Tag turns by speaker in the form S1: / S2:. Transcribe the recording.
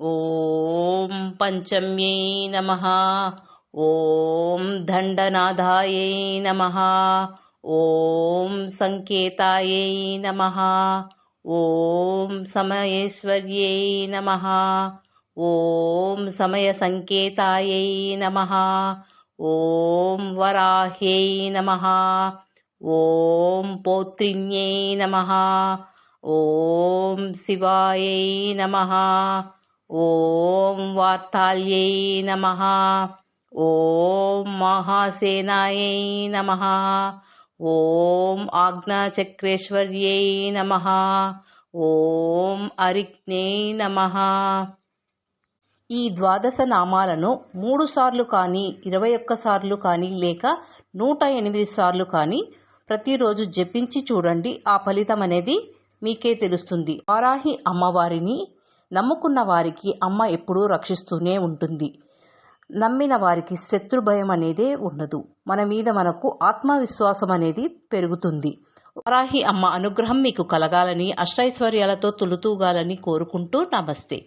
S1: ॐ पञ्चम्यै नमः। ॐ दण्डनाथायै नमः। ॐ सङ्केतायै नमः। ॐ समयेश्वर्यै नमः। ॐ समयसङ्केतायै नमः। ॐ वराह्यै नमः। ॐ पौत्रिण्यै नमः। ॐ शिवायै नमः ఓం వాత్తాల్యై నమ. ఓం మహాసేనాయ నమ. ఓం ఆజ్ఞాచక్రేశ్వర్యై నమ. ఓం అరిజ్ఞై నమ. ఈ ద్వాదశ నామాలను మూడు సార్లు కానీ ఇరవై ఒక్క సార్లు కానీ లేక నూట ఎనిమిది సార్లు కానీ ప్రతిరోజు జపించి చూడండి. ఆ ఫలితం అనేది మీకే తెలుస్తుంది. వారాహి అమ్మవారిని నమ్ముకున్న వారికి అమ్మ ఎప్పుడూ రక్షిస్తూనే ఉంటుంది. నమ్మిన వారికి శత్రు భయం అనేదే ఉండదు. మన మీద మనకు ఆత్మవిశ్వాసం అనేది పెరుగుతుంది. వారాహి అమ్మ అనుగ్రహం మీకు కలగాలని అష్టైశ్వర్యాలతో తులుతూగాలని కోరుకుంటూ నమస్తే.